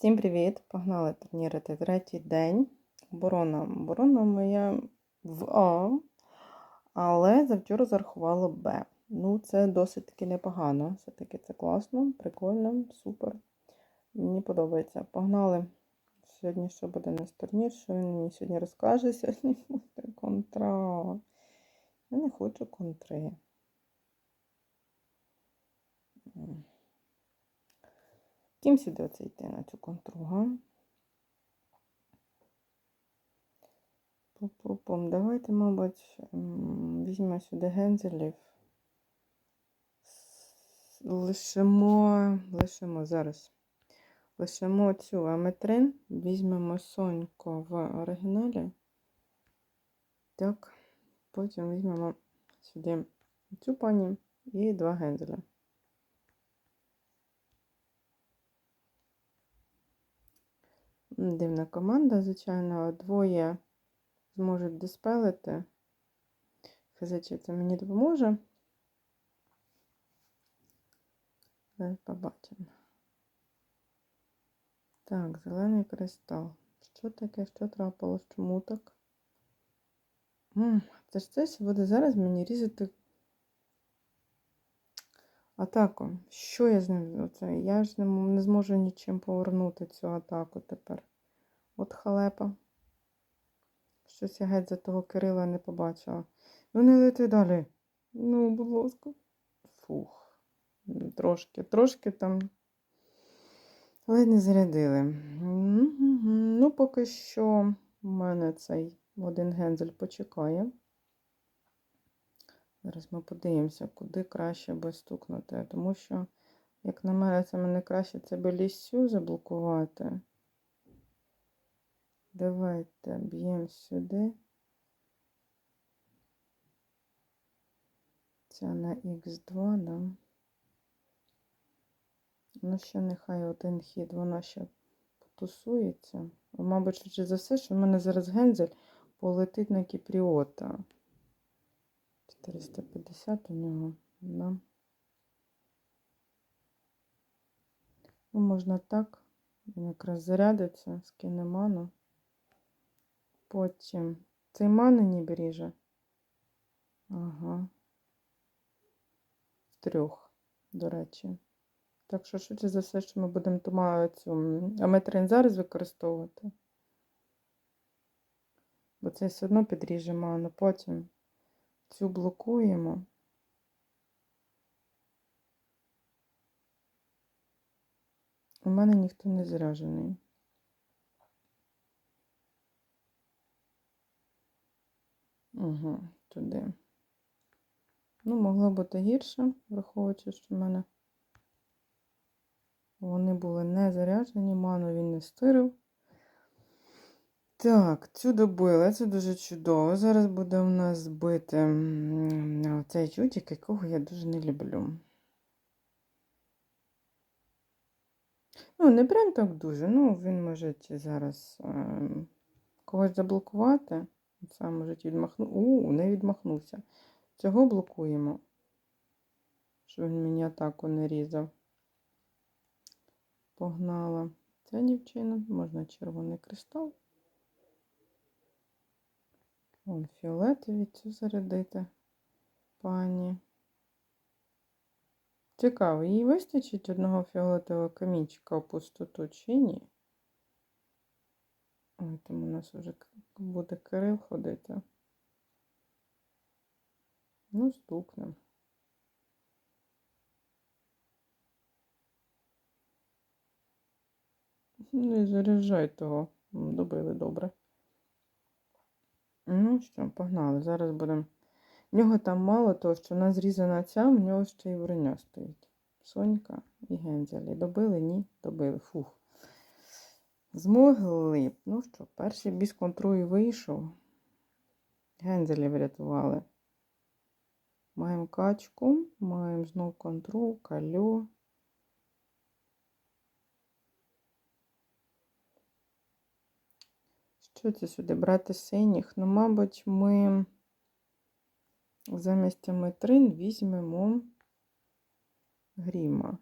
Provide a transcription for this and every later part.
Всім привіт! Погнали турнірити третій день. Оборона. Оборона моя в А, але завчора зарахувала Б. Ну, це досить таки непогано. Все-таки це класно, прикольно, супер. Мені подобається. Погнали. Сьогодні що буде на турнір? Що він мені сьогодні розкаже? Сьогодні буде контра. Я не хочу контри. Ким сюди оце йти на цю контру, га? Пу-пу-пум. Давайте, мабуть, візьмемо сюди гензелів. Лишимо, лишимо зараз. Лишимо цю аметрин, візьмемо соньку в оригіналі. Так, потім візьмемо сюди цю пані і два гензеля. Дивна команда, звичайно, двоє зможуть диспелити. Фізичі це мені допоможе. Побачимо. Так, зелений кристал. Що таке? Що трапилось? Чому так? М, Це ж це буде зараз мені різати атаку. Що я з ним? Оце? Я ж не зможу нічим повернути цю атаку тепер. От халепа. Щось я геть за того Кирила не побачила. Ну не лети далі. Ну, будь ласка. Фух. Трошки, трошки там. Ледь не зарядили. Ну, поки що в мене цей один гензель почекає. Зараз ми подивимося, куди краще би стукнути. Тому що, як на мене, це мене краще це би лісю заблокувати. Давайте б'ємо сюди. Це на Х2, да. Ну, ще нехай один хід, вона ще потусується. Мабуть, швидше за все, що в мене зараз гензель полетить на Кіпріота. 450 у нього, да. Ну, можна так. Він якраз зарядиться, скине ману. Потім цей мани не беріже. Ага. В трьох, до речі. Так що, швидше за все, що ми будемо тума цю аметрин зараз використовувати. Бо це все одно підріже ману. Потім цю блокуємо. У мене ніхто не заряджений. Угу, туди. Ну, могло бути гірше, враховуючи, що в мене вони були не заряджені, ману він не стирив. Так, цю добили, це дуже чудово. Зараз буде у нас бити цей чудик, якого я дуже не люблю. Ну, не прям так дуже. Ну, він може зараз ем, когось заблокувати. Сам може відмахнути. У, не відмахнувся. Цього блокуємо. Щоб він мені атаку не різав. Погнала. Ця дівчина. Можна червоний кристал. Вон фіолетові цю зарядити. Пані. Цікаво, їй вистачить одного фіолетового камінчика у пустоту чи ні? Ой, там у нас вже буде Кирил ходити. Ну, стукнем. Не заряджай того. Добили добре. Ну що, погнали. Зараз будемо. В нього там мало того, що в нас зрізана ця, в нього ще й броня стоїть. Сонька і гензелі. Добили? Ні, добили. Фух. Змогли. б. Ну що, перший бій з контрою вийшов. Гензелі врятували. Маємо качку, маємо знов контру, кальо. Що це сюди брати синіх? Ну, мабуть, ми замість аметрин візьмемо гріма.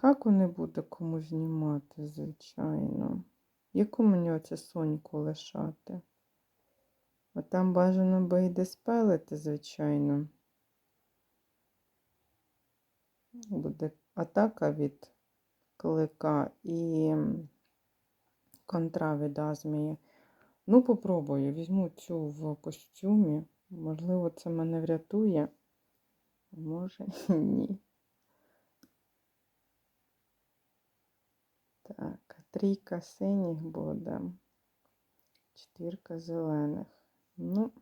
Каку не буде кому знімати, звичайно. Яку мені оце соньку лишати? А там бажано би і диспелити, звичайно. Буде атака від клика і контра від азмії. Ну, попробую. Візьму цю в костюмі. Можливо, це мене врятує. Може, ні. Так, трійка синіх буде. Четвірка зелених. Ну,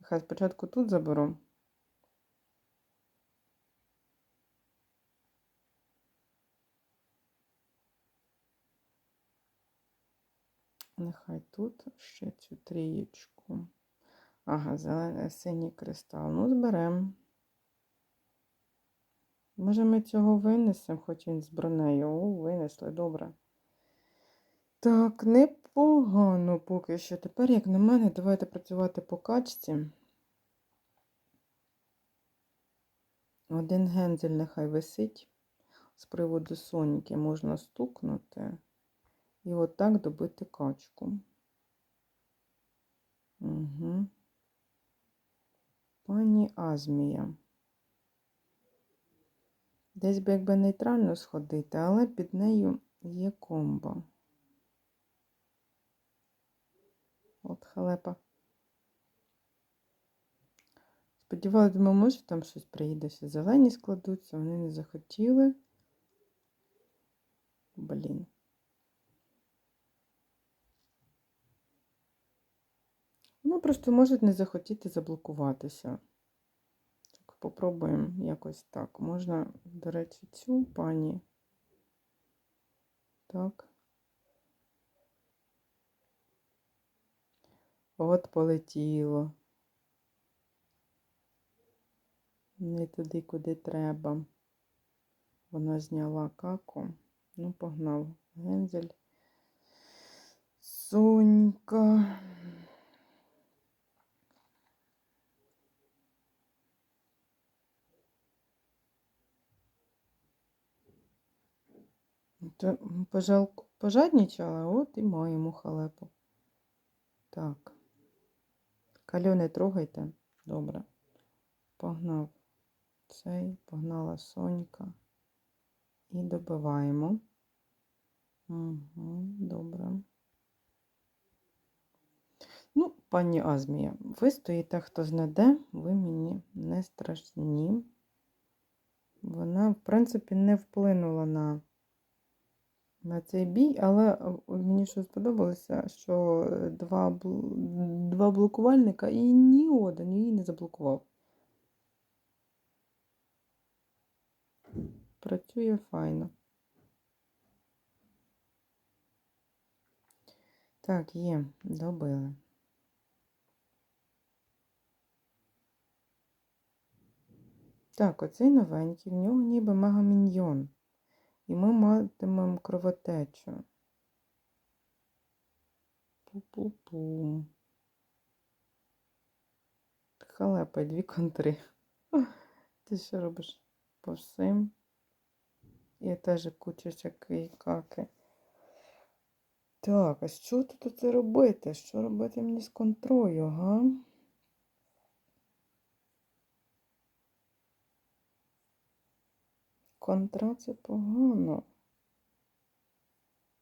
нехай спочатку тут заберу. Нехай тут ще цю трієчку. Ага, зелений синій кристал. Ну, зберемо. Може, ми цього винесемо, хоч він з бронею. О, винесли, добре. Так, непогано поки що. Тепер, як на мене, давайте працювати по качці. Один гензель нехай висить. З приводу соніки можна стукнути. І отак добити качку. Угу. Пані Азмія. Десь би якби нейтрально сходити, але під нею є комбо. От халепа. Сподіваюся, думаю, може там щось приїде, зелені складуться, вони не захотіли. Блін. Ну, просто можуть не захотіти заблокуватися. Так, попробуємо якось так. Можна, до речі, цю пані. Так. От полетіло. Не туди, куди треба. Вона зняла каку. Ну, погнав. Гензель. Сонька. То пожал... пожаднічала, от і маємо халепу. Так. Калю не трогайте. Добре. Погнав цей, погнала Сонька. І добиваємо. Угу, добре. Ну, пані Азмія, ви стоїте, хто знаде, ви мені не страшні. Вона, в принципі, не вплинула на на цей бій, але е, мені що сподобалося, що е, два два блокувальника і ні один її не заблокував. Працює файно. Так, є, добили. Так, оцей новенький, в нього ніби мегаміньйон і ми матимемо кровотечу. Пу-пу-пу. Халепа, дві контри. Ти що робиш по всім? І теж куча всякої каки. Так, а що тут це робити? Що робити мені з контрою, га? Контра це погано.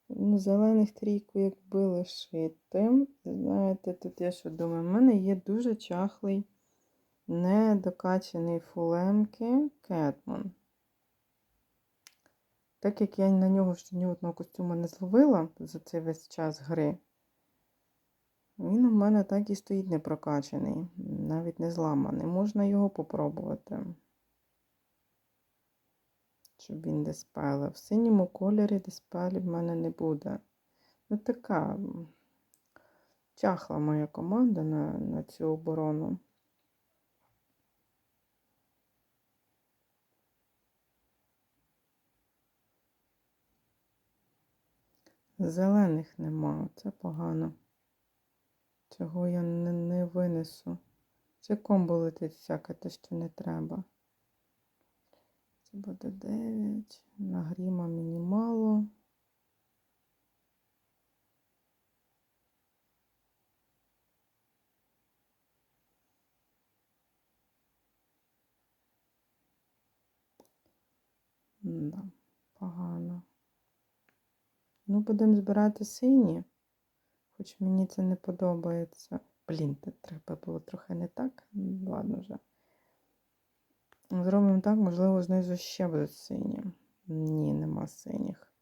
Ну, Зелених трійку, якби лишити. Знаєте, тут я що думаю, в мене є дуже чахлий, недокачаний фулемки Кетман. Так як я на нього ще ні одного костюма не зловила за цей весь час гри, він у мене так і стоїть не прокачаний, навіть не зламаний. Можна його попробувати щоб він диспелив. В синьому кольорі диспелів в мене не буде. Ну, така чахла моя команда на, на цю оборону. Зелених нема, це погано. Цього я не, не винесу. Це комбо летить всяке те, що не треба. Буде 9. На гріма мені мало. Да, погано. Ну, будемо збирати сині, хоч мені це не подобається. Блін, треба було трохи не так. Ладно вже. Зробимо так, можливо, знизу ще будуть сині. Ні, нема синіх.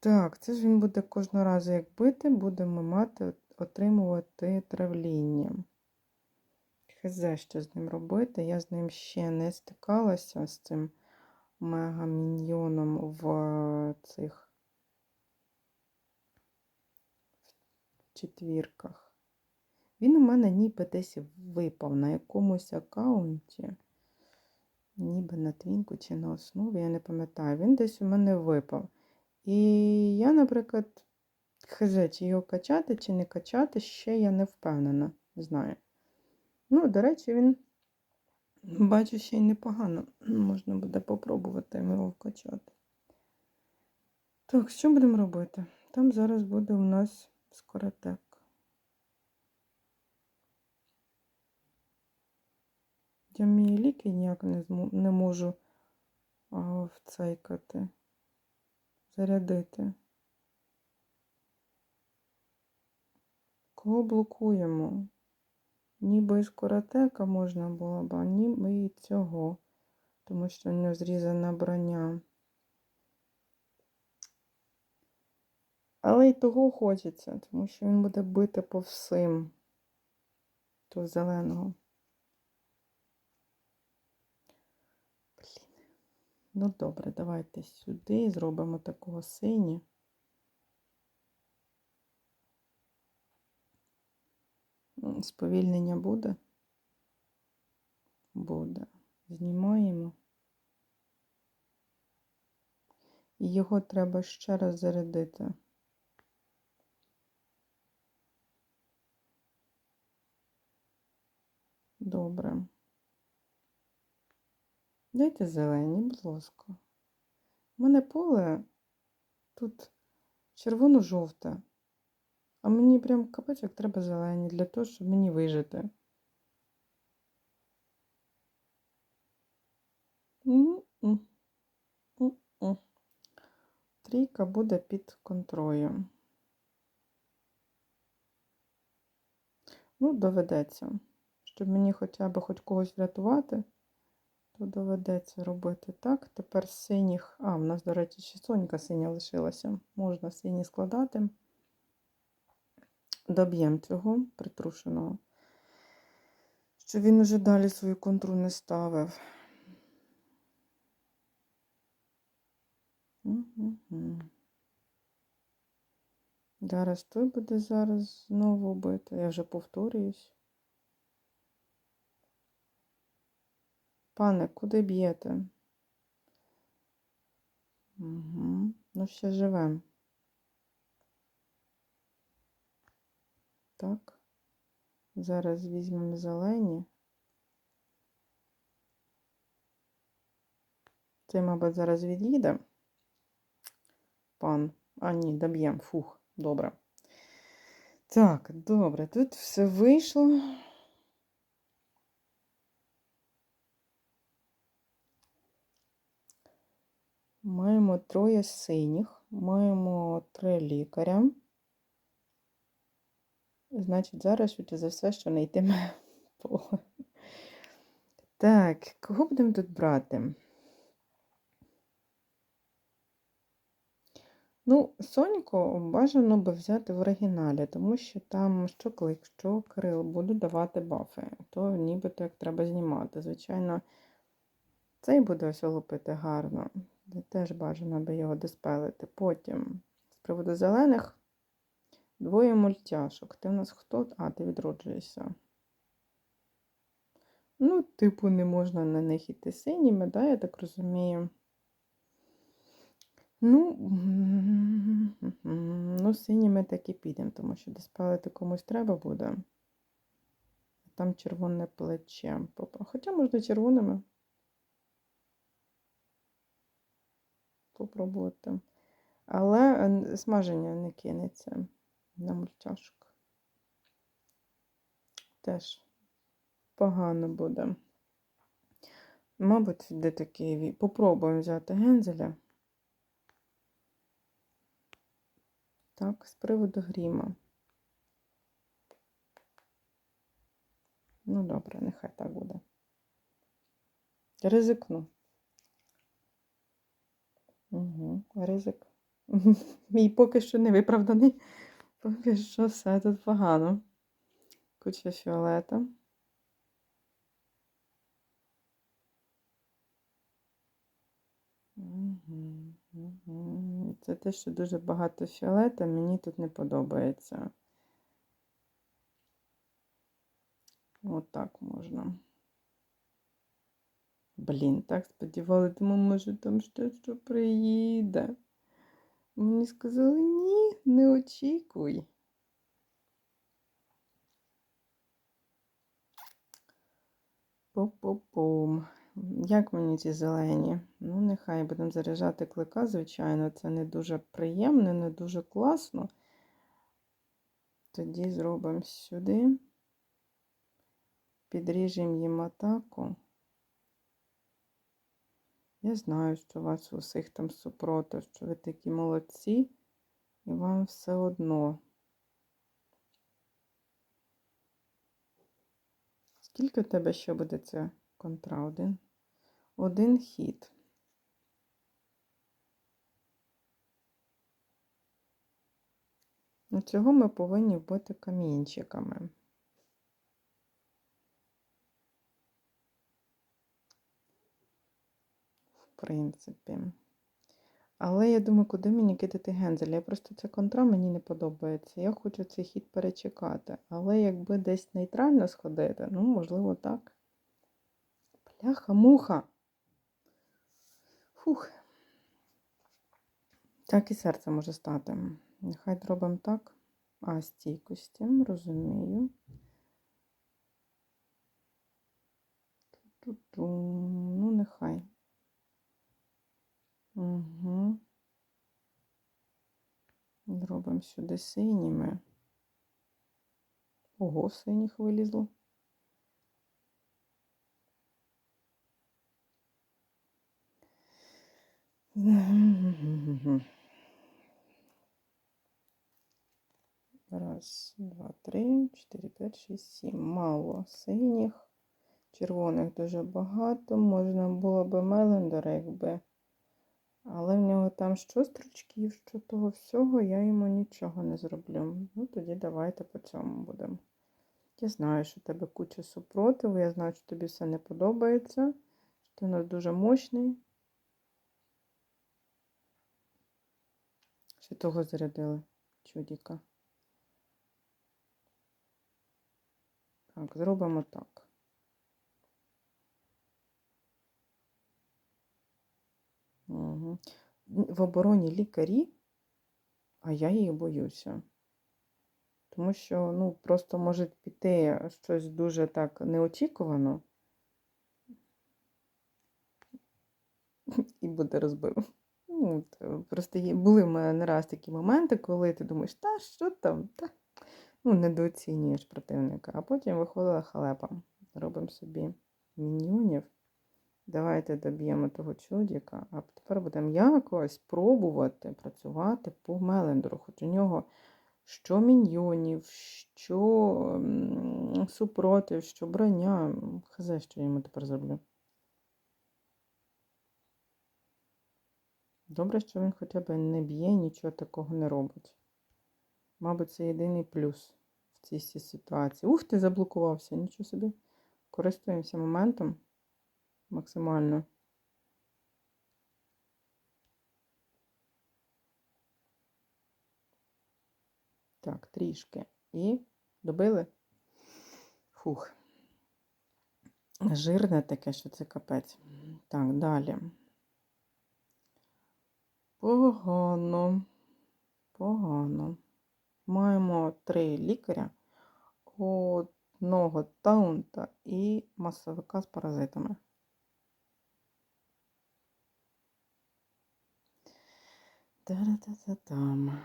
Так, це ж він буде кожного разу, як бити, будемо мати, отримувати травління. Хз, що з ним робити. Я з ним ще не стикалася з цим мега-міньйоном в е, цих четвірках. Він у мене ніби десь випав на якомусь аккаунті. Ніби на твінку чи на основі, я не пам'ятаю. Він десь у мене випав. І я, наприклад, хз, чи його качати, чи не качати, ще я не впевнена. Не знаю. Ну, до речі, він, бачу, ще й непогано. Можна буде попробувати його вкачати. Так, що будемо робити? Там зараз буде у нас скоротек. Мої ліки ніяк не, не можу вцейкати, зарядити. Кого блокуємо? Ніби і скоротека можна було б, а ніби і цього, тому що в нього зрізане броня. Але й того хочеться, тому що він буде бити по всім. Того зеленого. Ну добре, давайте сюди зробимо такого сині. Сповільнення буде? Буде. Знімаємо. І його треба ще раз зарядити. Добре. Дайте зелені, будь ласка. У мене поле тут червоно-жовте. А мені прям капець треба зелені для того, щоб мені вижити. Трійка буде під контролем. Ну, доведеться. Щоб мені хоча б хоч когось врятувати, то доведеться робити так. Тепер синіх. А, в нас, до речі, ще сонька синя лишилася. Можна сині складати. Доб'ємо цього притрушеного. Щоб він уже далі свою контру не ставив. Мгм. Зараз той буде зараз знову бити. Я вже повторююсь. Пане, куди б'єте? Угу. Ну, ще живем. Так. Зараз візьмемо зелені. Цей, мабуть, зараз від'їде. Пан. А, ні, доб'ємо. Фух, добре. Так, добре, тут все вийшло. Маємо троє синіх, маємо три лікаря. Значить, зараз швидше за все, що не йтиме поле. Так, кого будемо тут брати? Ну, Соньку бажано би взяти в оригіналі, тому що там що клик, що крил будуть давати бафи, то нібито як треба знімати. Звичайно, цей буде ось лупити гарно. Теж бажано би його диспелити. Потім, з приводу зелених, двоє мультяшок. Ти в нас хто? А, ти відроджуєшся. Ну, типу, не можна на них іти синіми, да, я так розумію. Ну, ну, синіми так і підемо, тому що диспелити комусь треба буде. Там червоне плече. Хоча можна червоними. Попробувати. Але е, смаження не кинеться на мультяшок. Теж погано буде. Мабуть, де такий. Попробуємо взяти гензеля. Так, з приводу гріма. Ну, добре, нехай так буде. Ризикну. Угу, ризик. Мій поки що не виправданий. Поки що все тут погано. Куча фіолета. Це те, що дуже багато фіолета, мені тут не подобається. Отак можна. Блін, так сподівалися, думаю, може там ще що приїде. Мені сказали, ні, не очікуй. Пу-пу-пум. Як мені ці зелені? Ну, нехай будемо заряджати клика, звичайно, це не дуже приємно, не дуже класно. Тоді зробимо сюди. Підріжемо їм атаку. Я знаю, що у вас у всіх там супротив, що ви такі молодці, і вам все одно. Скільки у тебе ще буде це контра? Один? Один хід. Ну, цього ми повинні вбити камінчиками. Принципі. Але я думаю, куди мені кидати гензель? Я просто це контра мені не подобається. Я хочу цей хід перечекати. Але якби десь нейтрально сходити, ну, можливо, так. Бляха, муха. Фух. Так і серце може стати. Нехай зробимо так. А, стійкості, розумію. Ту-ту-ту. Ну, нехай. Угу. Зробимо сюди синіми. Ого, синіх вилізло. Раз, два, три, чотири, п'ять, шість, сім. Мало синіх. Червоних дуже багато. Можна було би Мелендер, якби. Але в нього там що стрічків, що того всього, я йому нічого не зроблю. Ну, тоді давайте по цьому будемо. Я знаю, що в тебе куча супротиву, я знаю, що тобі все не подобається, що ти у нас дуже мощний. Ще того зарядили, чудіка. Так, зробимо так. Угу. В обороні лікарі, а я їх боюся. Тому що, ну, просто може піти щось дуже так неочікувано. І буде розбив. Ну, просто були в мене не раз такі моменти, коли ти думаєш, та що там? Та? Ну, недооцінюєш противника. А потім виходила халепа. Робимо собі міньйонів. Давайте доб'ємо того чудіка, а тепер будемо якось пробувати працювати по Мелендеру. Хоч у нього що міньйонів, що супротив, що броня. Хазе, що я йому тепер зроблю. Добре, що він хоча б не б'є, нічого такого не робить. Мабуть, це єдиний плюс в цій ситуації. Ух, ти заблокувався, нічого собі. Користуємося моментом максимально. Так, трішки. І добили. Фух. Жирне таке, що це капець. Так, далі. Погано. Погано. Маємо три лікаря, одного таунта і масовика з паразитами. Та-ра-та-та-там.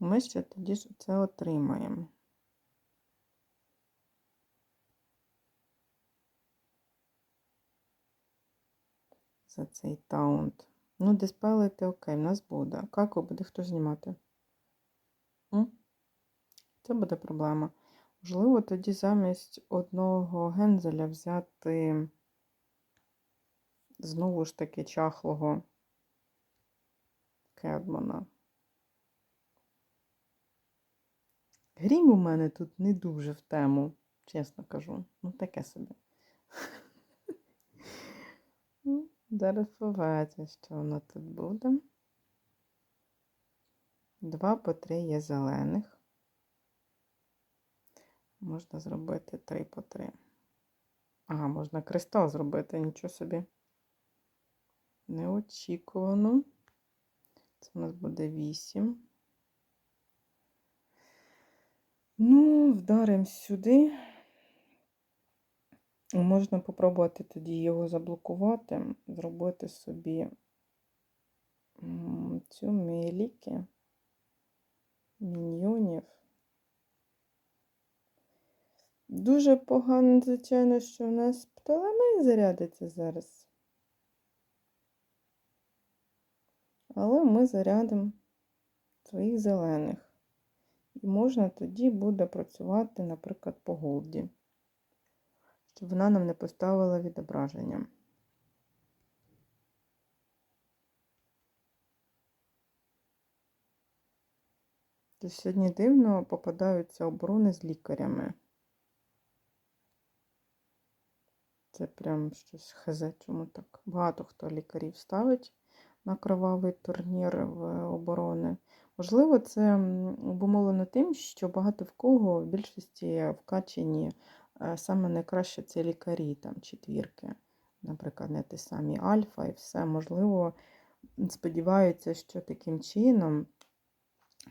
Ми ще тоді ж це отримаємо. За цей таунт. Ну, диспелити окей, в нас буде. Како буде хто знімати? М? Це буде проблема. Можливо, тоді замість одного гензеля взяти знову ж таки чахлого Кедмана. Грім у мене тут не дуже в тему, чесно кажу. Ну, таке собі. Ну, Зараз побачимо, що воно тут буде. Два по три є зелених. Можна зробити три по три. Ага, можна кристал зробити, нічого собі. Неочікувано. Це у нас буде вісім. Ну, вдаримо сюди. Можна попробувати тоді його заблокувати, зробити собі цю меліки міньйонів. Дуже погано, звичайно, що в нас птолемей зарядиться зараз. Але ми зарядимо своїх зелених. І можна тоді буде працювати, наприклад, по голді, щоб вона нам не поставила відображення. То сьогодні дивно попадаються оборони з лікарями. Це прям щось хазе, чому так. Багато хто лікарів ставить на кровавий турнір в оборони. Можливо, це обумовлено тим, що багато в кого в більшості вкачені е, саме найкраще це лікарі, там четвірки, наприклад, не ті самі альфа і все. Можливо, сподіваються, що таким чином,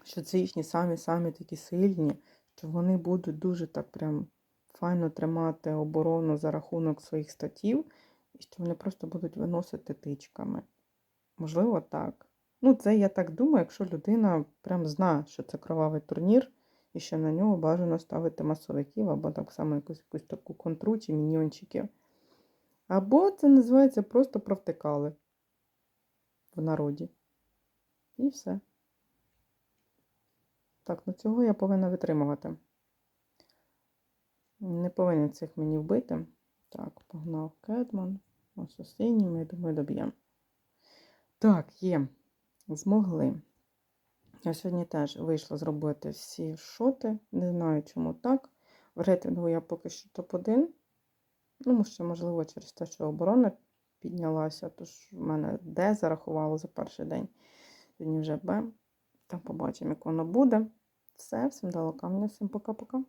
що це їхні самі-самі такі сильні, що вони будуть дуже так прям файно тримати оборону за рахунок своїх статів, і що вони просто будуть виносити тичками. Можливо, так. Ну, це я так думаю, якщо людина прям знає, що це кровавий турнір, і що на нього бажано ставити масовиків, або так само якусь, якусь таку контру чи міньйончиків. Або це називається просто провтикали в народі. І все. Так, ну цього я повинна витримувати. Не повинен цих мені вбити. Так, погнав Кедман. Ось синім, я думаю, доб'ємо. Так, є. Змогли. Я сьогодні теж вийшла зробити всі шоти. Не знаю, чому так. В рейтингу я поки що топ-1. Ну, ще, можливо, через те, що оборона піднялася, тож в мене Д зарахувало за перший день. Сьогодні вже Б. Там побачимо, як воно буде. Все, всім дало камня, всім пока-пока.